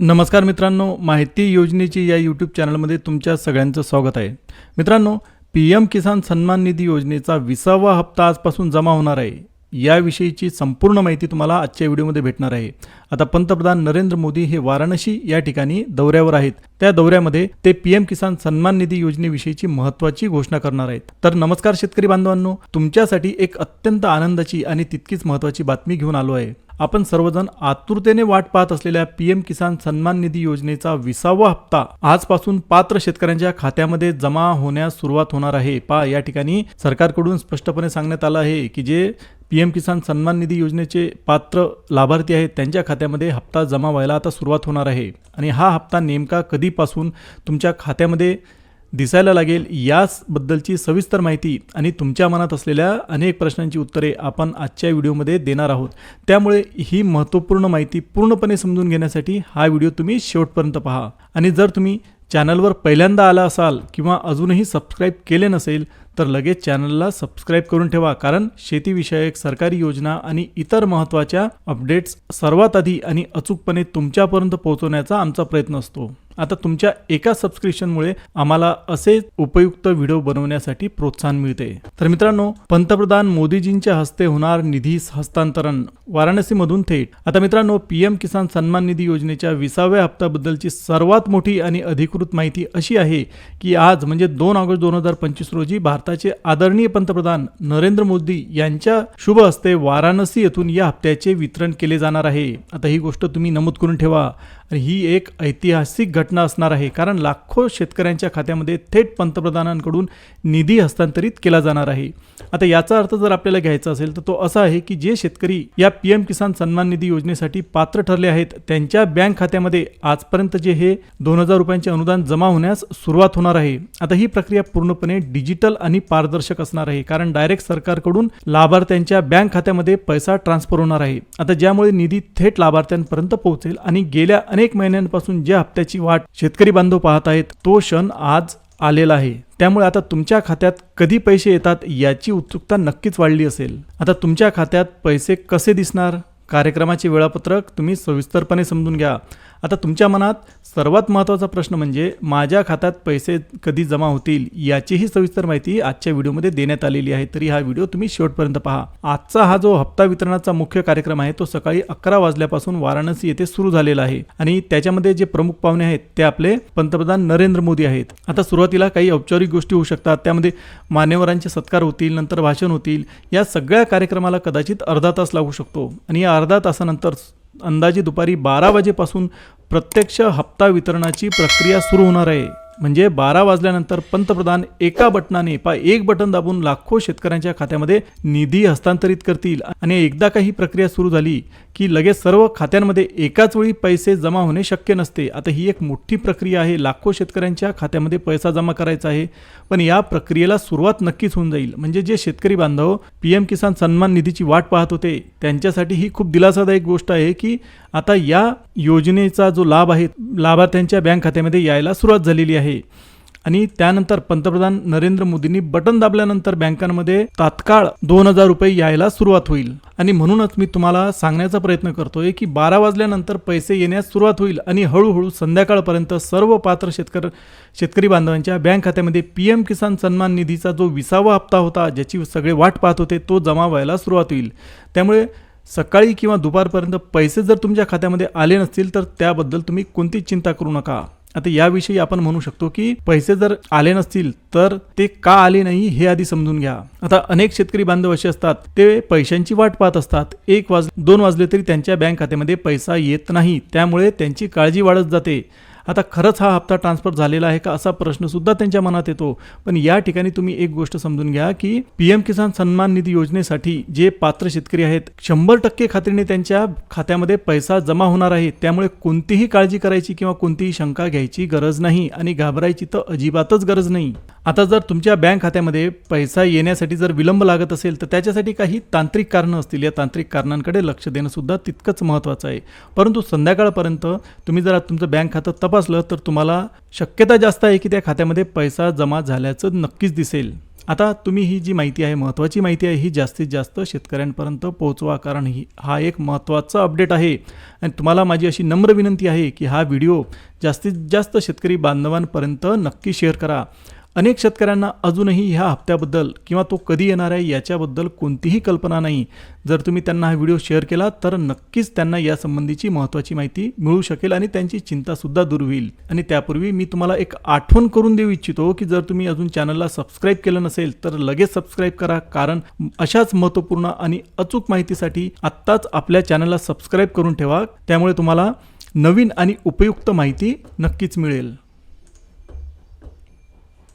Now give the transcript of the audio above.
नमस्कार मित्रांनो माहिती योजनेची या यूट्यूब चॅनलमध्ये तुमच्या सगळ्यांचं स्वागत आहे. मित्रांनो पी एम किसान सन्मान निधी योजनेचा विसावा हप्ता आजपासून जमा होणार आहे. याविषयीची संपूर्ण माहिती तुम्हाला आजच्या व्हिडिओमध्ये भेटणार आहे. आता पंतप्रधान नरेंद्र मोदी हे वाराणसी या ठिकाणी दौऱ्यावर आहेत. त्या दौऱ्यामध्ये ते पी एम किसान सन्मान निधी योजनेविषयीची महत्त्वाची घोषणा करणार आहेत. तर नमस्कार शेतकरी बांधवांनो तुमच्यासाठी एक अत्यंत आनंदाची आणि तितकीच महत्त्वाची बातमी घेऊन आलो आहे. आपण सर्वजण आतुरतेने वाट पाहत असलेल्या पीएम किसान सन्मान निधी योजनेचा विसावा हप्ता आजपासून पात्र शेतकऱ्यांच्या खात्यामध्ये जमा होण्यास सुरुवात होणार आहे. पा या ठिकाणी सरकारकडून स्पष्टपणे सांगण्यात आलं आहे की जे पी एम किसान सन्मान निधी योजनेचे पात्र लाभार्थी आहेत त्यांच्या खात्यामध्ये हप्ता जमा व्हायला आता सुरुवात होणार आहे. आणि हा हप्ता नेमका कधीपासून तुमच्या खात्यामध्ये दिसायला लागेल याचबद्दलची सविस्तर माहिती आणि तुमच्या मनात असलेल्या अनेक प्रश्नांची उत्तरे आपण आजच्या व्हिडिओमध्ये देणार आहोत. त्यामुळे ही महत्त्वपूर्ण माहिती पूर्णपणे समजून घेण्यासाठी हा व्हिडिओ तुम्ही शेवटपर्यंत पहा. आणि जर तुम्ही चॅनलवर पहिल्यांदा आला असाल किंवा अजूनही सबस्क्राईब केले नसेल तर लगेच चॅनलला सबस्क्राईब करून ठेवा कारण शेतीविषयक सरकारी योजना आणि इतर महत्त्वाच्या अपडेट्स सर्वात आधी आणि अचूकपणे तुमच्यापर्यंत पोहोचवण्याचा आमचा प्रयत्न असतो. आता तुमच्या एका सबस्क्रिप्शनमुळे आम्हाला असे उपयुक्त व्हिडिओ बनवण्यासाठी प्रोत्साहन मिळते. तर मित्रांनो पंतप्रधान मोदीजींच्या हस्ते होणार निधी हस्तांतरण वाराणसीमधून थेट. आता मित्रांनो पीएम किसान सन्मान निधी योजनेच्या विसाव्या हप्त्याबद्दलची सर्वात मोठी आणि अधिकृत माहिती अशी आहे की आज म्हणजे दोन ऑगस्ट दोन हजार पंचवीस रोजी भारताचे आदरणीय पंतप्रधान नरेंद्र मोदी यांच्या शुभ हस्ते वाराणसी येथून या हप्त्याचे वितरण केले जाणार आहे. आता ही गोष्ट तुम्ही नमूद करून ठेवा. आणि ही एक ऐतिहासिक घटना असणार आहे. कारण लाखो शेतकऱ्यांच्या खात्यामध्ये थेट पंतप्रधानांकडून निधी हस्तांतरित केला जाणार आहे. आता याचा अर्थ जर आपल्याला घ्यायचा असेल तर तो असा आहे की जे शेतकरी या पी एम किसान सन्मान निधी योजनेसाठी पात्र ठरले आहेत त्यांच्या बँक खात्यामध्ये आजपर्यंत जे हे दोन हजार रुपयांचे अनुदान जमा होण्यास सुरुवात होणार आहे. आता ही प्रक्रिया पूर्णपणे डिजिटल आणि पारदर्शक असणार आहे कारण डायरेक्ट सरकारकडून लाभार्थ्यांच्या बँक खात्यामध्ये पैसा ट्रान्सफर होणार आहे. आता ज्यामुळे निधी थेट लाभार्थ्यांपर्यंत पोहोचेल आणि गेल्या अनेक महिन्यांपासून ज्या हप्त्याची वाट शेतकरी बांधव पाहत आहेत तो क्षण आज आलेला आहे. त्यामुळे आता तुमच्या खात्यात कधी पैसे येतात याची उत्सुकता नक्कीच वाढली असेल. आता तुमच्या खात्यात पैसे कसे दिसणार? कार्यक्रमाचे वेळापत्रक तुम्ही सविस्तरपणे समजून घ्या. आता तुमच्या मनात सर्वात महत्त्वाचा प्रश्न म्हणजे माझ्या खात्यात पैसे कधी जमा होतील याचीही सविस्तर माहिती आजच्या व्हिडिओमध्ये देण्यात आलेली आहे. तरी हा व्हिडिओ तुम्ही शेवटपर्यंत पहा. आजचा हा जो हप्ता वितरणाचा मुख्य कार्यक्रम आहे तो सकाळी अकरा वाजल्यापासून वाराणसी येथे सुरू झालेला आहे. आणि त्याच्यामध्ये जे प्रमुख पाहुणे आहेत ते आपले पंतप्रधान नरेंद्र मोदी आहेत. आता सुरुवातीला काही औपचारिक गोष्टी होऊ शकतात. त्यामध्ये मान्यवरांचे सत्कार होतील नंतर भाषण होतील. या सगळ्या कार्यक्रमाला कदाचित अर्धा तास लागू शकतो. आणि या अर्धा तासानंतर अंदाजे दुपारी बारा वाजेपासून प्रत्यक्ष हप्ता वितरणाची प्रक्रिया सुरू होणार आहे. म्हणजे बारा वाजल्यानंतर पंतप्रधान एका बटनाने पा एक बटन दाबून लाखो शेतकऱ्यांच्या खात्यामध्ये निधी हस्तांतरित करतील. आणि एकदा काही प्रक्रिया सुरू झाली की लगेच सर्व खात्यांमध्ये एकाच वेळी पैसे जमा होणे शक्य नसते. आता ही एक मोठी प्रक्रिया आहे. लाखो शेतकऱ्यांच्या खात्यामध्ये पैसा जमा करायचा आहे. पण या प्रक्रियेला सुरुवात नक्कीच होऊन जाईल. म्हणजे जे शेतकरी बांधव पी एम किसान सन्मान निधीची वाट पाहत होते त्यांच्यासाठी ही खूप दिलासादायक गोष्ट आहे की आता या योजनेचा जो लाभ आहे लाभार्थ्यांच्या बँक खात्यामध्ये यायला सुरुवात झालेली आहे. आणि त्यानंतर पंतप्रधान नरेंद्र मोदींनी बटन दाबल्यानंतर बँकांमध्ये तात्काळ दोन हजार रुपये यायला सुरुवात होईल. आणि म्हणूनच मी तुम्हाला सांगण्याचा प्रयत्न करतोय की बारा वाजल्यानंतर पैसे येण्यास सुरुवात होईल आणि हळूहळू संध्याकाळपर्यंत सर्व पात्र शेतकर शेतकरी बांधवांच्या बँक खात्यामध्ये पी एम किसान सन्मान निधीचा जो विसावा हप्ता होता ज्याची सगळे वाट पाहत होते तो जमा व्हायला सुरुवात होईल. त्यामुळे सकाळी किंवा दुपारपर्यंत पैसे जर तुमच्या खात्यामध्ये आले नसतील तर त्याबद्दल तुम्ही कोणतीच चिंता करू नका. आता याविषयी आपण म्हणू शकतो की पैसे जर आले नसतील तर ते का आले नाही हे आधी समजून घ्या. आता अनेक शेतकरी बांधव असे असतात ते पैशांची वाट पाहत असतात. एक वाज दोन वाजले तरी त्यांच्या बँक खात्यामध्ये पैसा येत नाही त्यामुळे त्यांची काळजी वाढत जाते. आता खरंच हा हप्ता ट्रान्सफर झालेला आहे का असा प्रश्नसुद्धा त्यांच्या मनात येतो. पण या ठिकाणी तुम्ही एक गोष्ट समजून घ्या की पीएम किसान सन्मान निधी योजनेसाठी जे पात्र शेतकरी आहेत शंभर टक्के खात्रीने त्यांच्या खात्यामध्ये पैसा जमा होणार आहे. त्यामुळे कोणतीही काळजी करायची किंवा कोणतीही शंका घ्यायची गरज नाही आणि घाबरायची तर अजिबातच गरज नाही. आता जर तुमच्या बँक खात्यामध्ये पैसा येण्यासाठी जर विलंब लागत असेल तर त्याच्यासाठी काही तांत्रिक कारणं असतील. या तांत्रिक कारणांकडे लक्ष देणंसुद्धा तितकंच महत्त्वाचं आहे. परंतु संध्याकाळपर्यंत तुम्ही जर तुमचं बँक खातं तपासलं तर तुम्हाला शक्यता जास्त आहे की त्या खात्यामध्ये पैसा जमा झाल्याचं नक्कीच दिसेल. आता तुम्ही ही जी माहिती आहे महत्त्वाची माहिती आहे ही जास्तीत जास्त शेतकऱ्यांपर्यंत पोहोचवा कारण ही हा एक महत्त्वाचा अपडेट आहे. आणि तुम्हाला माझी अशी नम्र विनंती आहे की हा व्हिडिओ जास्तीत जास्त शेतकरी बांधवांपर्यंत नक्की शेअर करा. अनेक शेतकऱ्यांना अजूनही ह्या हप्त्याबद्दल किंवा तो कधी येणार आहे याच्याबद्दल कोणतीही कल्पना नाही. जर तुम्ही त्यांना हा व्हिडिओ शेअर केला तर नक्कीच त्यांना यासंबंधीची महत्त्वाची माहिती मिळू शकेल आणि त्यांची चिंतासुद्धा दूर होईल. आणि त्यापूर्वी मी तुम्हाला एक आठवण करून देऊ इच्छितो की जर तुम्ही अजून चॅनलला सबस्क्राईब केलं नसेल तर लगेच सबस्क्राईब करा. कारण अशाच महत्त्वपूर्ण आणि अचूक माहितीसाठी आत्ताच आपल्या चॅनलला सबस्क्राईब करून ठेवा. त्यामुळे तुम्हाला नवीन आणि उपयुक्त माहिती नक्कीच मिळेल.